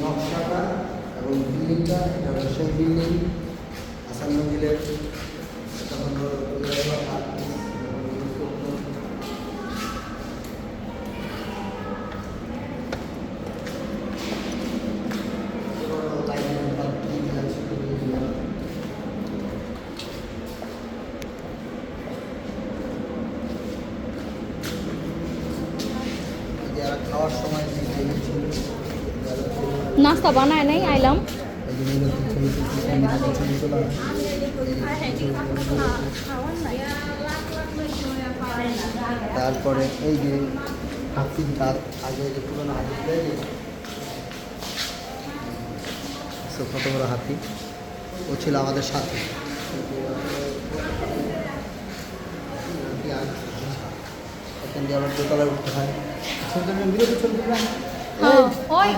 নকশাটা এবং বিল্ডিংটা এটা সেই বিল্ডিং আসাম মন্দিরের নাস্তা বানায় নাই আইলাম। তারপরে এই যে হাতির দাঁত আগে যে পুরোনো হাতি কত বড় হাতি ও ছিল আমাদের সাথে এখান দিয়ে আবার দোতলায় উঠতে হয়। সুন্দর বিরতি চলবে না হ্যাঁ। ওই